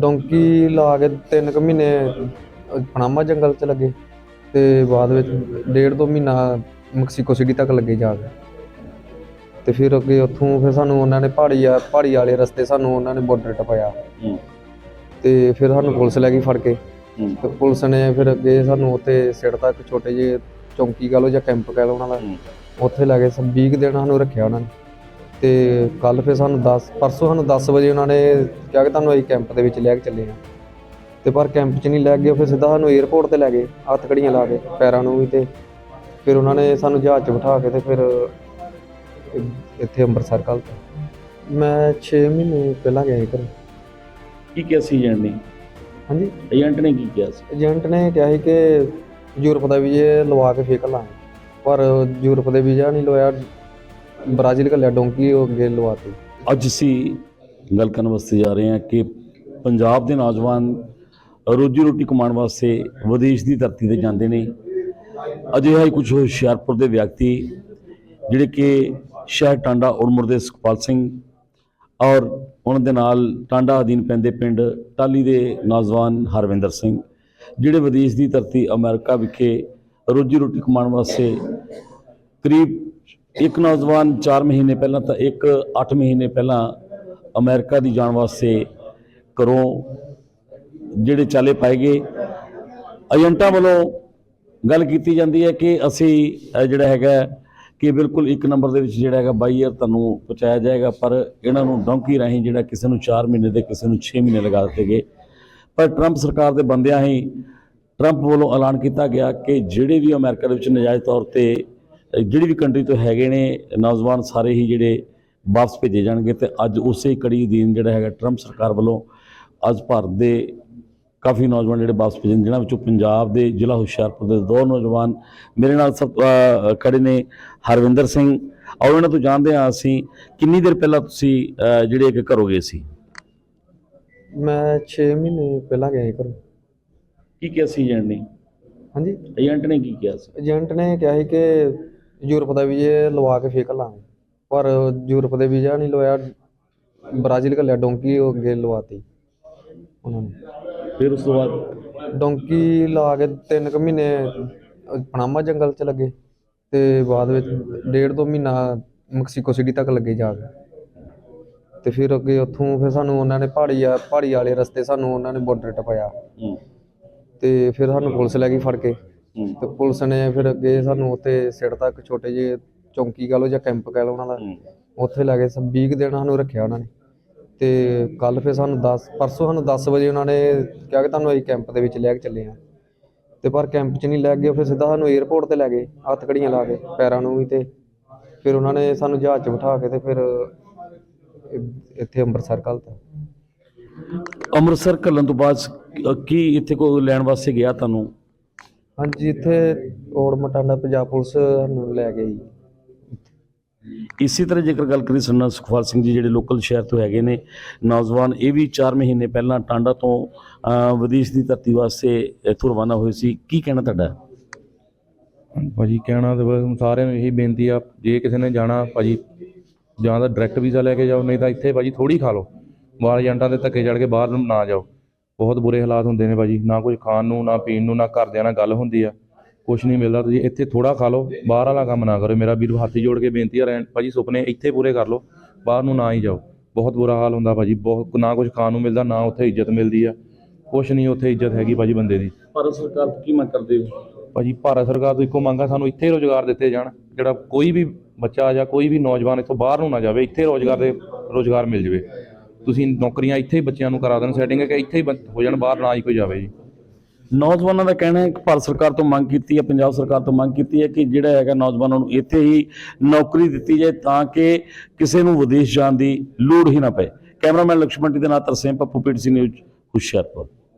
Donkey ਲਾ ਕੇ ਤਿੰਨ ਕੁ ਮਹੀਨੇ ਪਨਾਮਾ ਜੰਗਲ ਚ ਲੱਗੇ ਤੇ ਬਾਅਦ ਵਿੱਚ ਡੇਢ ਦੋ ਮਹੀਨਾ ਮੈਕਸੀਕੋ ਸਿਟੀ ਤੱਕ ਲੱਗੇ ਜਾ ਕੇ। ਤੇ ਫਿਰ ਅੱਗੇ ਉੱਥੋਂ ਫਿਰ ਸਾਨੂੰ ਉਹਨਾਂ ਨੇ ਪਹਾੜੀ ਆ ਪਹਾੜੀ ਵਾਲੇ ਰਸਤੇ ਸਾਨੂੰ ਉਹਨਾਂ ਨੇ ਬਾਰਡਰ ਟਪਾਇਆ। ਤੇ ਫਿਰ ਸਾਨੂੰ ਪੁਲਿਸ ਲੈ ਗਈ ਫੜ ਕੇ। ਤੇ ਪੁਲਿਸ ਨੇ ਫਿਰ ਅੱਗੇ ਸਾਨੂੰ ਉੱਥੇ ਸਿਰ ਤੱਕ ਛੋਟੇ ਜਿਹੇ ਚੌਂਕੀ ਕਹ ਲਓ ਜਾਂ ਕੈਂਪ ਕਹ ਲਓ ਉਹਨਾਂ ਦਾ। ਉੱਥੇ ਲੈ ਕੇ 20 ਦਿਨ ਸਾਨੂੰ ਰੱਖਿਆ ਉਹਨਾਂ ਨੇ। ਤੇ ਕੱਲ ਫਿਰ ਸਾਨੂੰ 10 ਪਰਸੋਂ ਸਾਨੂੰ 10 ਵਜੇ ਉਹਨਾਂ ਨੇ ਕਿਹਾ ਕਿ ਤੁਹਾਨੂੰ ਅਸੀਂ ਕੈਂਪ ਦੇ ਵਿੱਚ ਲੈ ਕੇ ਚੱਲੇ ਆ ਤੇ ਪਰ ਕੈਂਪ 'ਚ ਨਹੀਂ ਲੈ ਗਏ ਫਿਰ ਸਿੱਧਾ ਸਾਨੂੰ 에어ਪੋਰਟ ਤੇ ਲੈ ਗਏ ਹੱਥ ਘੜੀਆਂ ਲਾ ਕੇ ਪੈਰਾਂ ਨੂੰ ਵੀ ਤੇ ਫਿਰ ਉਹਨਾਂ ਨੇ ਸਾਨੂੰ ਜਹਾਜ਼ 'ਚ ਬਿਠਾ ਕੇ ਤੇ ਫਿਰ ਇੱਥੇ ਅੰਮ੍ਰਿਤਸਰ ਕੱਲ ਮੈਂ 6 ਮਹੀਨੇ ਪਹਿਲਾਂ ਗਿਆ ਸੀ ਘਰੋਂ। ਕੀ ਕਿਹਾ ਸੀ ਏਜੰਟ ਨੇ? ਹਾਂਜੀ? ਏਜੰਟ ਨੇ ਕੀ ਕਿਹਾ ਸੀ? ਏਜੰਟ ਨੇ ਕਿਹਾ ਸੀ ਕਿ ਯੂਰਪ ਦਾ ਵੀਜ਼ੇ ਲਵਾ ਕੇ ਫੇਕ ਲਾਂਗੇ ਪਰ ਯੂਰਪ ਦੇ ਵੀਜ਼ਾ ਨਹੀਂ ਲਵਾਇਆ ਬ੍ਰਾਜ਼ੀਲ ਘੱਲਿਆ ਡੋਂਕੀ ਉਹ ਅੱਗੇ ਲਵਾਤੀ। ਅੱਜ ਅਸੀਂ ਗੱਲ ਕਰਨ ਵਾਸਤੇ ਜਾ ਰਹੇ ਹਾਂ ਕਿ ਪੰਜਾਬ ਦੇ ਨੌਜਵਾਨ ਰੋਜੀ ਰੋਟੀ ਕਮਾਉਣ ਵਾਸਤੇ ਵਿਦੇਸ਼ ਦੀ ਧਰਤੀ ਤੇ ਜਾਂਦੇ ਨੇ। ਅਜਿਹਾ ਹੀ ਕੁਝ ਹੁਸ਼ਿਆਰਪੁਰ ਦੇ ਵਿਅਕਤੀ, ਜਿਹੜੇ ਕਿ ਸ਼ਹਿਰ ਟਾਂਡਾ ਉੜਮੁਰ ਦੇ ਸੁਖਪਾਲ ਸਿੰਘ ਔਰ ਉਹਨਾਂ ਦੇ ਨਾਲ ਟਾਂਡਾ ਅਧੀਨ ਪੈਂਦੇ ਪਿੰਡ ਟਾਲੀ ਦੇ ਨੌਜਵਾਨ ਹਰਵਿੰਦਰ ਸਿੰਘ, ਜਿਹੜੇ ਵਿਦੇਸ਼ ਦੀ ਧਰਤੀ ਅਮਰੀਕਾ ਵਿਖੇ ਰੋਜੀ ਰੋਟੀ ਕਮਾਉਣ ਵਾਸਤੇ ਕਰੀਬ ਇੱਕ ਨੌਜਵਾਨ 4 ਮਹੀਨੇ ਪਹਿਲਾਂ ਤਾਂ ਇੱਕ 8 ਮਹੀਨੇ ਪਹਿਲਾਂ ਅਮਰੀਕਾ ਦੀ ਜਾਣ ਵਾਸਤੇ ਘਰੋਂ ਜਿਹੜੇ ਚਾਲੇ ਪਾਏ ਗਏ। ਏਜੰਟਾਂ ਵੱਲੋਂ ਗੱਲ ਕੀਤੀ ਜਾਂਦੀ ਹੈ ਕਿ ਅਸੀਂ ਜਿਹੜਾ ਹੈਗਾ ਕਿ ਬਿਲਕੁਲ ਇੱਕ ਨੰਬਰ ਦੇ ਵਿੱਚ ਜਿਹੜਾ ਹੈਗਾ ਬਾਈ ਯਾਰ ਤੁਹਾਨੂੰ ਪਹੁੰਚਾਇਆ ਜਾਏਗਾ, ਪਰ ਇਹਨਾਂ ਨੂੰ ਡੌਂਕੀ ਰਾਹੀਂ ਜਿਹੜਾ ਕਿਸੇ ਨੂੰ 4 ਮਹੀਨੇ ਦੇ, ਕਿਸੇ ਨੂੰ 6 ਮਹੀਨੇ ਲਗਾ ਦਿੱਤੇ ਗਏ। ਪਰ ਟਰੰਪ ਸਰਕਾਰ ਦੇ ਬੰਦਿਆਂ ਹੀ ਟਰੰਪ ਵੱਲੋਂ ਐਲਾਨ ਕੀਤਾ ਗਿਆ ਕਿ ਜਿਹੜੇ ਵੀ ਅਮਰੀਕਾ ਦੇ ਵਿੱਚ ਨਜਾਇਜ਼ ਤੌਰ ਤੇ ਜਿਹੜੀ ਵੀ ਕੰਟਰੀ ਤੋਂ ਹੈਗੇ ਨੇ ਨੌਜਵਾਨ ਸਾਰੇ ਹੀ ਜਿਹੜੇ ਵਾਪਸ ਭੇਜੇ ਜਾਣਗੇ ਤੇ ਅੱਜ ਉਸੇ ਕੜੀ ਅਧੀਨ ਜਿਹੜਾ ਹੈਗਾ ਟਰੰਪ ਸਰਕਾਰ ਵੱਲੋਂ ਅੱਜ ਭਾਰਤ ਦੇ ਕਾਫੀ ਨੌਜਵਾਨ ਜਿਹੜੇ ਵਾਪਸ ਭੇਜੇ ਨੇ, ਜਿਨ੍ਹਾਂ ਵਿੱਚੋਂ ਪੰਜਾਬ ਦੇ ਜ਼ਿਲ੍ਹਾ ਹੁਸ਼ਿਆਰਪੁਰ ਦੇ ਦੋ ਨੌਜਵਾਨ ਮੇਰੇ ਨਾਲ ਸਭ ਖੜੇ ਨੇ ਹਰਵਿੰਦਰ ਸਿੰਘ। ਔਰ ਉਹਨਾਂ ਤੋਂ ਜਾਣਦੇ ਹਾਂ ਅਸੀਂ ਕਿੰਨੀ ਦੇਰ ਪਹਿਲਾਂ ਤੁਸੀਂ ਜਿਹੜੇ ਕਿ ਘਰੋਂ ਗਏ ਸੀ? ਮੈਂ 6 ਮਹੀਨੇ ਪਹਿਲਾਂ ਗਿਆ ਘਰੋਂ। ਕੀ ਕਿਹਾ ਸੀ ਏਜੰਟ ਨੇ? ਹਾਂਜੀ। ਏਜੰਟ ਨੇ ਕੀ ਕਿਹਾ ਸੀ? ਏਜੰਟ ਨੇ ਕਿਹਾ ਸੀ ਕਿ ਯੂਰਪ ਦਾ ਵੀਜ਼ੇ ਲਵਾ ਕੇ ਫੇਕ ਲਾਂਗੇ ਪਰ ਯੂਰਪ ਦੇ ਵੀਜ਼ਾ ਨਹੀਂ ਲਵਾਇਆ ਬ੍ਰਾਜ਼ੀਲ ਘੱਲਿਆ ਡੋਂਕੀ ਉਹ ਅੱਗੇ ਲਵਾਤੀ ਉਹਨਾਂ ਨੇ। ਫਿਰ ਉਸ ਤੋਂ ਬਾਅਦ? ਡੋਂਕੀ ਲਾ ਕੇ ਤਿੰਨ ਕੁ ਮਹੀਨੇ ਪਨਾਮਾ ਜੰਗਲ ਚ ਲੱਗੇ ਤੇ ਬਾਅਦ ਵਿੱਚ ਡੇਢ ਦੋ ਮਹੀਨਾ ਮੈਕਸੀਕੋ ਸਿਟੀ ਤੱਕ ਲੱਗੇ ਜਾ ਕੇ। ਤੇ ਫਿਰ ਅੱਗੇ ਉੱਥੋਂ ਫਿਰ ਸਾਨੂੰ ਉਹਨਾਂ ਨੇ ਪਹਾੜੀ ਪਹਾੜੀ ਵਾਲੇ ਰਸਤੇ ਸਾਨੂੰ ਉਹਨਾਂ ਨੇ ਬਾਰਡਰ ਟਪਾਇਆ। ਤੇ ਫਿਰ ਸਾਨੂੰ ਪੁਲਿਸ ਲੈ ਗਈ ਫੜ ਕੇ। ਤੇ ਪੁਲਿਸ ਨੇ ਫਿਰ ਅੱਗੇ ਸਾਨੂੰ ਉੱਥੇ ਸਿਰ ਤੱਕ ਛੋਟੇ ਜਿਹੇ ਚੌਂਕੀ ਕਹ ਲਓ ਜਾਂ ਕੈਂਪ ਕਹ ਲਓ ਉਹਨਾਂ ਦਾ ਉੱਥੇ ਲੈ ਕੇ 20 ਦਿਨ ਸਾਨੂੰ ਰੱਖਿਆ ਉਹਨਾਂ ਨੇ। ਤੇ ਕੱਲ ਫਿਰ ਸਾਨੂੰ 10 ਪਰਸੋਂ ਸਾਨੂੰ 10 ਵਜੇ ਉਹਨਾਂ ਨੇ ਕਿਹਾ ਕਿ ਤੁਹਾਨੂੰ ਅਸੀਂ ਕੈਂਪ ਦੇ ਵਿੱਚ ਲੈ ਕੇ ਚੱਲੇ ਆ। ਤੇ ਪਰ ਕੈਂਪ 'ਚ ਨਹੀਂ ਲੈ ਗਏ ਫਿਰ ਸਿੱਧਾ ਸਾਨੂੰ 에어ਪੋਰਟ ਤੇ ਲੈ ਗਏ ਹੱਥ ਘੜੀਆਂ ਲਾ ਕੇ ਪੈਰਾਂ ਨੂੰ ਵੀ ਤੇ। ਫਿਰ ਉਹਨਾਂ ਨੇ ਸਾਨੂੰ ਜਹਾਜ਼ 'ਚ ਬਿਠਾ ਕੇ ਤੇ ਫਿਰ ਇੱਥੇ ਅੰਮ੍ਰਿਤਸਰ ਕੱਲ ਅੰਮ੍ਰਿਤਸਰ ਘੱਲਣ ਤੋਂ ਬਾਅਦ ਕੀ ਇੱਥੇ ਕੋਈ ਲੈਣ ਵਾਸਤੇ ਗਿਆ ਤੁਹਾਨੂੰ? ਹਾਂਜੀ ਇੱਥੇ ਔੜ ਮਟਾਂਡਾ ਪੰਜਾਬ ਪੁਲਿਸ ਸਾਨੂੰ ਲੈ ਗਈ। ਇਸੇ ਤਰ੍ਹਾਂ ਜੇਕਰ ਗੱਲ ਕਰੀ ਸੰਨਾ ਸੁਖਵਾਲ ਸਿੰਘ ਜੀ ਜਿਹੜੇ ਲੋਕਲ ਸ਼ਹਿਰ ਤੋਂ ਹੈਗੇ ਨੇ ਨੌਜਵਾਨ ਇਹ ਵੀ 4 ਮਹੀਨੇ ਪਹਿਲਾਂ ਟਾਂਡਾ ਤੋਂ ਵਿਦੇਸ਼ ਦੀ ਧਰਤੀ ਵਾਸਤੇ ਇੱਥੋਂ ਰਵਾਨਾ ਹੋਏ ਸੀ। ਕੀ ਕਹਿਣਾ ਤੁਹਾਡਾ? ਭਾਜੀ ਕਹਿਣਾ ਤੇ ਬਸ ਸਾਰਿਆਂ ਨੂੰ ਇਹੀ ਬੇਨਤੀ ਆ ਜੇ ਕਿਸੇ ਨੇ ਜਾਣਾ ਭਾਜੀ ਜਾਂ ਤਾਂ ਡਾਇਰੈਕਟ ਵੀਜ਼ਾ ਲੈ ਕੇ ਜਾਓ ਨਹੀਂ ਤਾਂ ਇੱਥੇ ਭਾਜੀ ਥੋੜੀ ਖਾ ਲਓ। ਬਾਹਰ ਏਜੰਟਾਂ ਦੇ ਧੱਕੇ ਚੜ ਕੇ ਬਾਹਰ ਨੂੰ ਨਾ ਜਾਓ। ਬਹੁਤ ਬੁਰੇ ਹਾਲਾਤ ਹੁੰਦੇ ਨੇ ਭਾਜੀ। ਨਾ ਕੁਝ ਖਾਣ ਨੂੰ ਨਾ ਪੀਣ ਨੂੰ ਨਾ ਘਰਦਿਆਂ ਨਾਲ ਗੱਲ ਹੁੰਦੀ ਆ। ਕੁਝ ਨਹੀਂ ਮਿਲਦਾ। ਤੁਸੀਂ ਇੱਥੇ ਥੋੜਾ ਖਾ ਲਓ। ਬਾਹਰ ਵਾਲਾ ਕੰਮ ਨਾ ਕਰੋ ਮੇਰਾ ਵੀਰ ਹੱਥ ਜੋੜ ਕੇ ਬੇਨਤੀ ਆ ਰਹਿਣ ਭਾਜੀ ਸੁਪਨੇ ਇੱਥੇ ਪੂਰੇ ਕਰ ਲਓ। ਬਾਹਰ ਨੂੰ ਨਾ ਹੀ ਜਾਓ। ਬਹੁਤ ਬੁਰਾ ਹਾਲ ਹੁੰਦਾ ਭਾਜੀ। ਬਹੁਤ ਨਾ ਕੁਝ ਖਾਣ ਨੂੰ ਮਿਲਦਾ ਨਾ ਉੱਥੇ ਇੱਜ਼ਤ ਮਿਲਦੀ ਆ। ਕੁਝ ਨਹੀਂ ਉੱਥੇ ਇੱਜ਼ਤ ਹੈਗੀ ਭਾਜੀ ਬੰਦੇ ਦੀ। ਭਾਰਤ ਸਰਕਾਰ ਕੀ ਮੰਗ ਕਰਦੇ ਹੋ? ਭਾਜੀ ਭਾਰਤ ਸਰਕਾਰ ਤੋਂ ਇੱਕੋ ਮੰਗਾ ਸਾਨੂੰ ਇੱਥੇ ਰੋਜ਼ਗਾਰ ਦਿੱਤੇ ਜਾਣ। ਜਿਹੜਾ ਕੋਈ ਵੀ ਬੱਚਾ ਜਾਂ ਕੋਈ ਵੀ ਨੌਜਵਾਨ ਇੱਥੋਂ ਬਾਹਰ ਨੂੰ ਨਾ ਜਾਵੇ ਇੱਥੇ ਰੋਜ਼ਗਾਰ ਦੇ ਰੋਜ਼ਗਾਰ ਮਿਲ ਜਾਵੇ। ਤੁਸੀਂ ਨੌਕਰੀਆਂ ਇੱਥੇ ਹੀ ਬੱਚਿਆਂ ਨੂੰ ਕਰਾ ਦੇਣ ਸੈਟਿੰਗ ਕਿ ਇੱਥੇ ਹੀ ਬ- ਹੋ ਜਾਣ, ਬਾਹਰ ਨਾ ਹੀ ਕੋਈ ਜਾਵੇ ਜੀ। ਨੌਜਵਾਨਾਂ ਦਾ ਕਹਿਣਾ ਹੈ ਕਿ ਭਾਰਤ ਸਰਕਾਰ ਤੋਂ ਮੰਗ ਕੀਤੀ ਹੈ, ਪੰਜਾਬ ਸਰਕਾਰ ਤੋਂ ਮੰਗ ਕੀਤੀ ਹੈ ਕਿ ਜਿਹੜਾ ਹੈਗਾ ਨੌਜਵਾਨਾਂ ਨੂੰ ਇੱਥੇ ਹੀ ਨੌਕਰੀ ਦਿੱਤੀ ਜਾਏ ਤਾਂ ਕਿ ਕਿਸੇ ਨੂੰ ਵਿਦੇਸ਼ ਜਾਣ ਦੀ ਲੋੜ ਹੀ ਨਾ ਪਏ। ਕੈਮਰਾਮੈਨ ਲਕਸ਼ਮਣ ਟੀ ਦੇ ਨਾਲ ਤਰਸੇਮ ਪੱਪੂ, ਪੀਟੀਸੀ ਨਿਊਜ਼, ਹੁਸ਼ਿਆਰਪੁਰ।